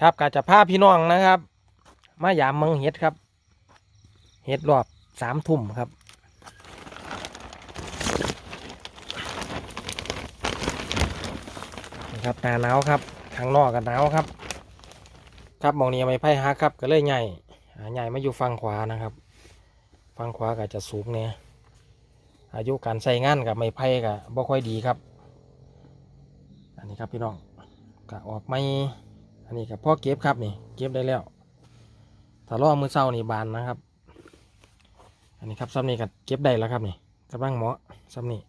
ครับกาจะพาพี่น้องนะครับ มายามมืองเห็ดครับ เห็ดรอบสามทุ่มครับนะครับหนาหนาวครับข้างนอกก็หนาวครับ ครับมองนี้ไม่ไพ่ฮักครับ ก็เลยใหญ่ใหญ่มาอยู่ฝั่งขวานะครับฝั่งขวาก็จะสูงเนี่ยอายุการใส่งานกับไม้ไผ่ก็บ่ค่อยดีครับ อันนี้ครับพี่น้องก็ออกไม่ อันนี้กับพ่อเก็บครับนี่ เก็บได้แล้วถ้าล่อมือเศร้านี่บานนะครับ อันนี้ครับซ้ำนี่ก็เก็บได้แล้วครับนี่กำลังเหมาะซ้ำนี่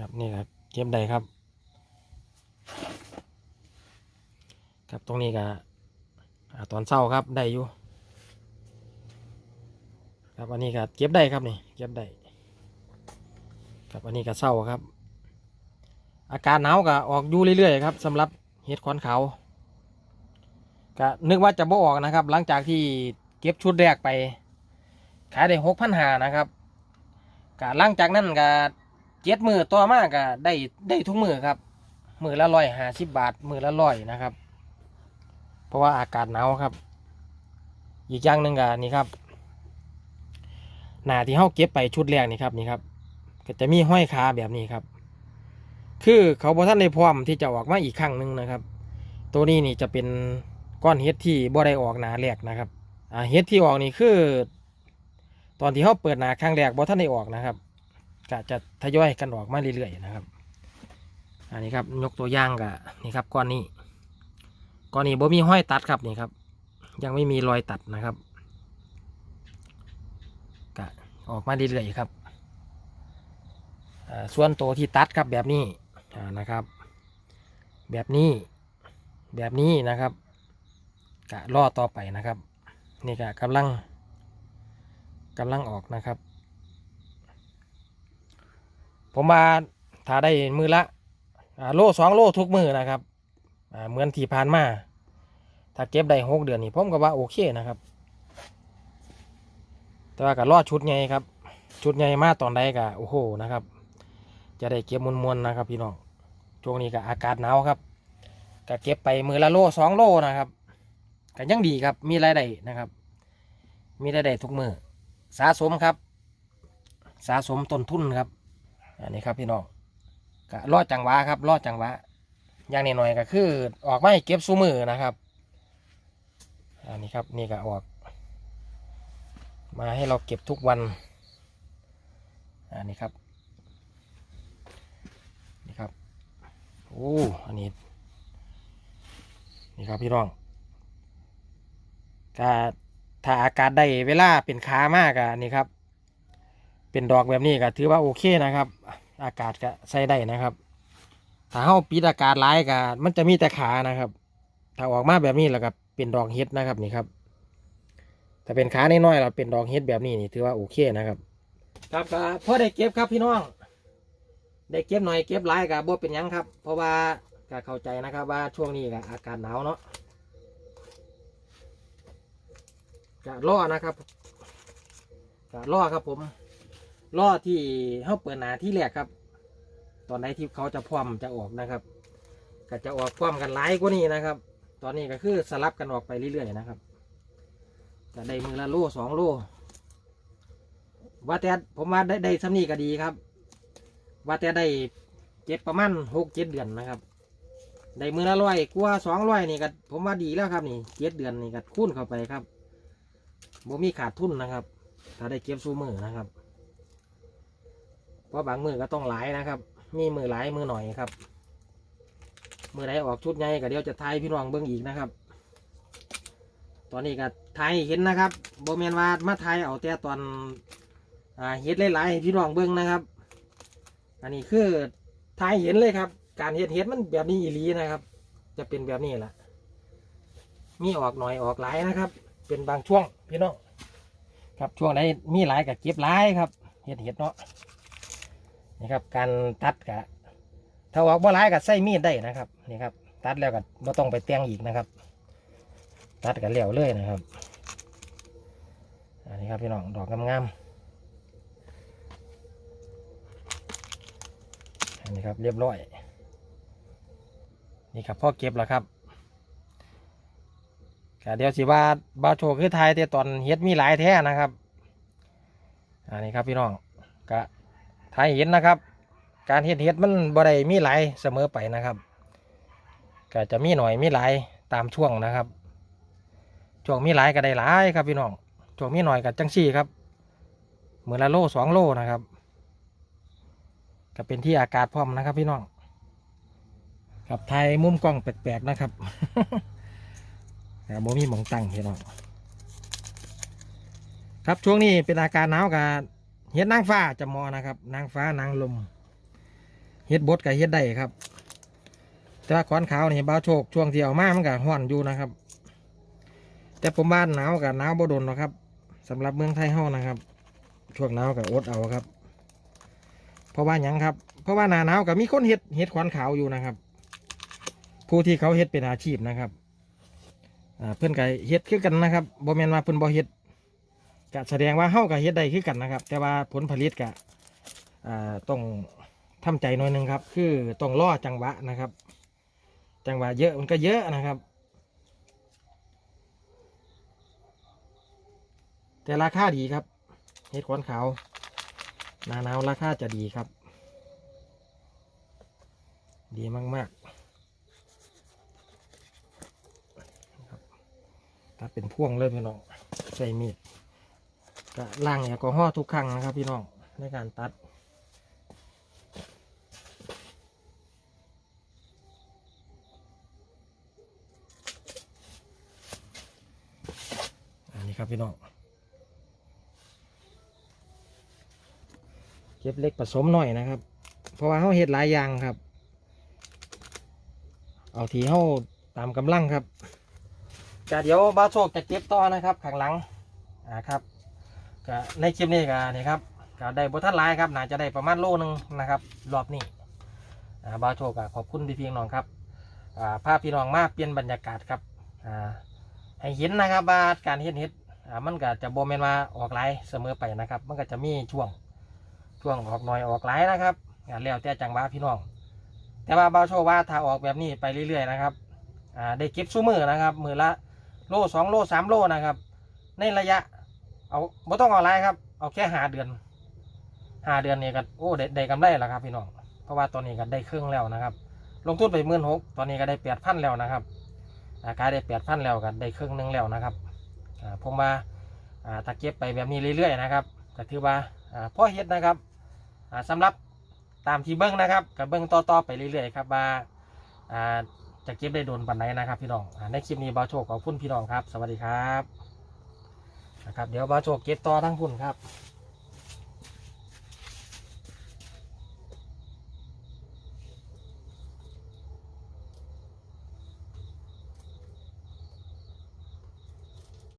ครับนี่ครับเก็บได้ครับ ครับตรงนี้ก็อ่าตอนเศร้าครับได้อยู่ครับอันนี้ก็เก็บได้ครับนี่เก็บได้ครับอันนี้ก็เศร้าครับ อากาศหนาวก็ออกอยู่เรื่อยๆครับสำหรับเห็ดขอนเขาวก็นึกว่าจะบ่ออกนะครับ หลังจากที่เก็บชุดแรกไป ขายได้หกพันหานะครับก็หลังจากนั้นก็เจ็ดมือต่อมากก็ได้ได้ทุกมือครับ มือละร้อยห้าสิบบาท มือละร้อยนะครับ เพราะว่าอากาศหนาวครับ อีกอย่างหนึ่งก็นี่ครับ หนาที่เขาเก็บไปชุดแรกนี่ครับนี่ครับ ก็จะมีห้อยขาแบบนี้ครับ คือเขาบอท่านในพร้อมที่จะออกมาอีกครั้งหนึ่งนะครับ ตัวนี้นี่จะเป็นก้อนเห็ดที่บ่ได้ออกหนาแรกนะครับอ่าเห็ดที่ออกนี่คือ ตอนที่เขาเปิดหนาครั้งแรกบอท่านได้ออกนะครับก็จะทยอยกันออกมาเรื่อยๆนะครับ อันนี้ครับยกตัวอย่างกับนี่ครับก้อนนี้ก้อนนี้บ่มีห้อยตัดครับนี่ครับ ยังไม่มีรอยตัดนะครับก็ออกมาเรื่อยๆครับส่วนตัวที่ตัดครับแบบนี้ นะครับ แบบนี้แบบนี้นะครับกะล่อต่อไปนะครับ นี่กะกำลังกำลังออกนะครับ ผมมาถ้าได้มือละโล่สองโล่ทุกมือนะครับเหมือนที่ผ่านมาถ้าเก็บได้หกเดือนนี่ผมก็ว่าโอเคนะครับ แต่ว่าก็รอดชุดใหญ่ครับ ชุดใหญ่มากตอนใดก็โอ้โหนะครับ จะได้เก็บมวลๆนะครับพี่น้อง ช่วงนี้ก็อากาศหนาวครับก็เก็บไปมือละโลสองโลนะครับก็ยังดีครับมีรายได้นะครับ มีรายได้ทุกมือสะสมครับ สะสมต้นทุนครับอันนี้ครับพี่น้องก็รอดจังหวะครับรอดจังหวะอย่างนี้หน่อยก็คือ ออกไมาให้เก็บซูมือนะครับอันนี้ครับนี่ก็ออก มาให้เราเก็บทุกวันอันนี้ครับ นี่ครับ โอ้อันนี้ นี่ครับพี่น้องก็ถ้าอากาศได้เวลาเป็นขามากอะนี่ครับ เป็นดอกแบบนี้ก็ถือว่าโอเคนะครับ อากาศก็ใช้ได้นะครับ ถ้าเฮาปิดอากาศร้ายก็มันจะมีแต่ขานะครับ ถ้าออกมาแบบนี้แล้วก็เป็นดอกเฮ็ดนะครับนี่ครับถ้าเป็นขาน้อยๆเราเป็นดอกเฮ็ดแบบนี้นี่ถือว่าโอเคนะครับ ครับก็พอได้เก็บครับพี่น้อง ได้เก็บหน่อยเก็บหลายกับบ่เป็นยังครับ เพราะว่าก็เข้าใจนะครับว่าช่วงนี้ก็อากาศหนาวเนาะก็ล่อนะครับก็ล่อครับผมล่อที่เขาเปิดหนาที่แรกครับ ตอนไหนที่เขาจะพร้อมจะออกนะครับ ก็จะออกพร้อมกันหลายกว่านี้นะครับ ตอนนี้ก็คือสลับกันออกไปเรื่อยๆนะครับก็ได้มือละโลสองโลว่าแต่ผมว่าได้ได้สำนีก็ดีครับ ว่าแต่ได้เจ็ดประมาณหกเจ็ดเดือนนะครับ ได้มือละร้อยกว่าสองร้อยนี่ก็ผมว่าดีแล้วครับนี่เจ็ดเดือนนี่ก็คูณเข้าไปครับบ่มีขาดทุนนะครับ ถ้าได้เก็บสู้มือนะครับ เพราะบางมือก็ต้องหลายนะครับ มีมือหลายมือหน่อยครับ มือไหนออกชุดใหญ่ก็เดี๋ยวจะทายพี่น้องเบิ้องอีกนะครับ ตอนนี้ก็ทายเห็นนะครับโบแมนว่ามาทายเอาแต่ตอนอเฮ็ดหลายๆให้พี่น้องเบิ้องนะครับ อันนี้คือทายเห็นเลยครับ การเห็ดเห็ดมันแบบนี้อีหลีนะครับ จะเป็นแบบนี้แหละมีออกหน่อยออกหลายนะครับ เป็นบางช่วงพี่น้องครับช่วงไหนมีหลายกับเก็บหลายครับเห็ดเห็ดเนาะนี่ครับ การตัดกะถ้าออกบ่หลายกับใส่มีดได้นะครับนี่ครับ ตัดแล้วก็ไม่ต้องไปแต่งอีกนะครับ ตัดกันเหลวเลยนะครับอันนี้ครับพี่น้องดอกงามๆ นนี้ครับเรียบร้อย นี่ครับพ่อเก็บแล้วครับกเดี๋ยวสิว่าบาโชคือไทยแต่ตอนเฮ็ดมีหลายแท้นะครับ อันนี้ครับพี่น้องก็ไทยเห็นนะครับ การเฮ็ดเฮ็ดมันบ่ได้มีหลายเสมอไปนะครับก็จะมีหน่อยมีหลายตามช่วงนะครับ ช่วงมีหลายก็ได้หลายครับพี่น้องช่วงมีหน่อยกับจังซี่ครับเหมือละโลสองโลนะครับ ก็เป็นที่อากาศพร้อมนะครับ พี่น้องครับไทยมุมกล้องแปลกๆนะครับครับโมมีหมองตั้งพี่น้องครับช่วงนี้เป็นอากาศหนาวกับเฮ็ดนางฟ้าจะมอนะครับ นางฟ้านางลมเฮ็ดบดกับเฮ็ดได้ครับ แต่ว่าขอนขาวนี่บ้าโชคช่วงที่เอามามันก็ห้อนอยู่นะครับ แต่ผมบ้านหนาวกับหนาวบ่โดนหรอกครับสำหรับเมืองไทยเฮานะครับ ช่วงหนาวกับอดเอาครับ เพราะว่าหยังครับ เพราะว่าหนาหนาวกับมีคนเฮ็ดเฮ็ดขวานขาวอยู่นะครับ ผู้ที่เขาเฮ็ดเป็นอาชีพนะครับอ่าเพื่อนก็เฮ็ดคือกันนะครับบ่แมนว่าเพิ่นบ่เฮ็ดก็แสดงว่าเฮ้าก็เฮ็ดได้คือกันนะครับ แต่ว่าผลผลิตก็ต้องทำใจหน่อยหนึงครับ คือต้องรอจังหวะนะครับ จังหวะเยอะมันก็เยอะนะครับ แต่ราคาดีครับเห็ดขวานขาว หนาหนาวราคาจะดีครับ ดีมากๆครับถ้าเป็นพ่วงเลยพี่น้องใส่มีดก็ล้างแอลกอฮอล์ทุกครั้งนะครับ พี่น้องในการตัดอันนี้ครับพี่น้อง เก็บเล็กผสมหน่อยนะครับ เพราะว่าเขาเห็ดหลายอย่างครับ เอาทีเขาตามกำลังครับก็เดี๋ยวบ้าโชคจะเก็บต่อนะครับข้างหลังอ่าครับก็ในคลิปนี้ก็นี่ครับก็ได้บทันหลายครับน่าจะได้ประมาณโลนึงนะครับ รอบนี้อ่าบ้าโชคก็ขอบคุณพี่พี่น้องครับอ่าพาพพี่น้องมาเปลี่ยนบรรยากาศครับอ่าให้เห็นนะครับว่าการเฮ็ดเฮ็ดอ่ามันก็จะโบแมนว่าออกหลายเสมอไปนะครับ มันก็จะมีช่วง ช่วงออกหน่อยออกหลายนะครับแล้วแต่จังหวะพี่น้อง แต่ว่าเบาโชว์ว่าถ้าออกแบบนี้ไปเรื่อยๆนะครับอ่าได้เก็บสู้มือนะครับมือละโลสองโลสามโลนะครับ ในระยะ เอาไม่ต้องเอาหลายครับ เอาแค่หาเดือนหาเดือนนี่ก็โอ้ได้ได้กำไรแล้วครับพี่น้องเพราะว่าตอนนี้ก็ได้ครึ่งแล้วนะครับ ลงทุนไปหมื่นหกตอนนี้ก็ได้แปดพันแล้วนะครับกายได้แปดพันแล้วก็ได้ครึ่งหนึงแล้วนะครับอ่าผมว่าถ้าเก็บไปแบบนี้เรื่อยๆนะครับก็ถือว่าอ่าพ่อเฮ็ดนะครับ สำสำหรับตามที่เบิ้งนะครับกับเบิ้งต่อๆไปเรื่อยๆครับว่าอ่าจะเก็บได้โดนปันไหนนะครับพี่น้องอในคลิปนี้บาโชคขอบคุณพี่น้องครับ สวัสดีครับนะครับเดี๋ยวบาโชคเก็บต่อทั้งพุ่นครับ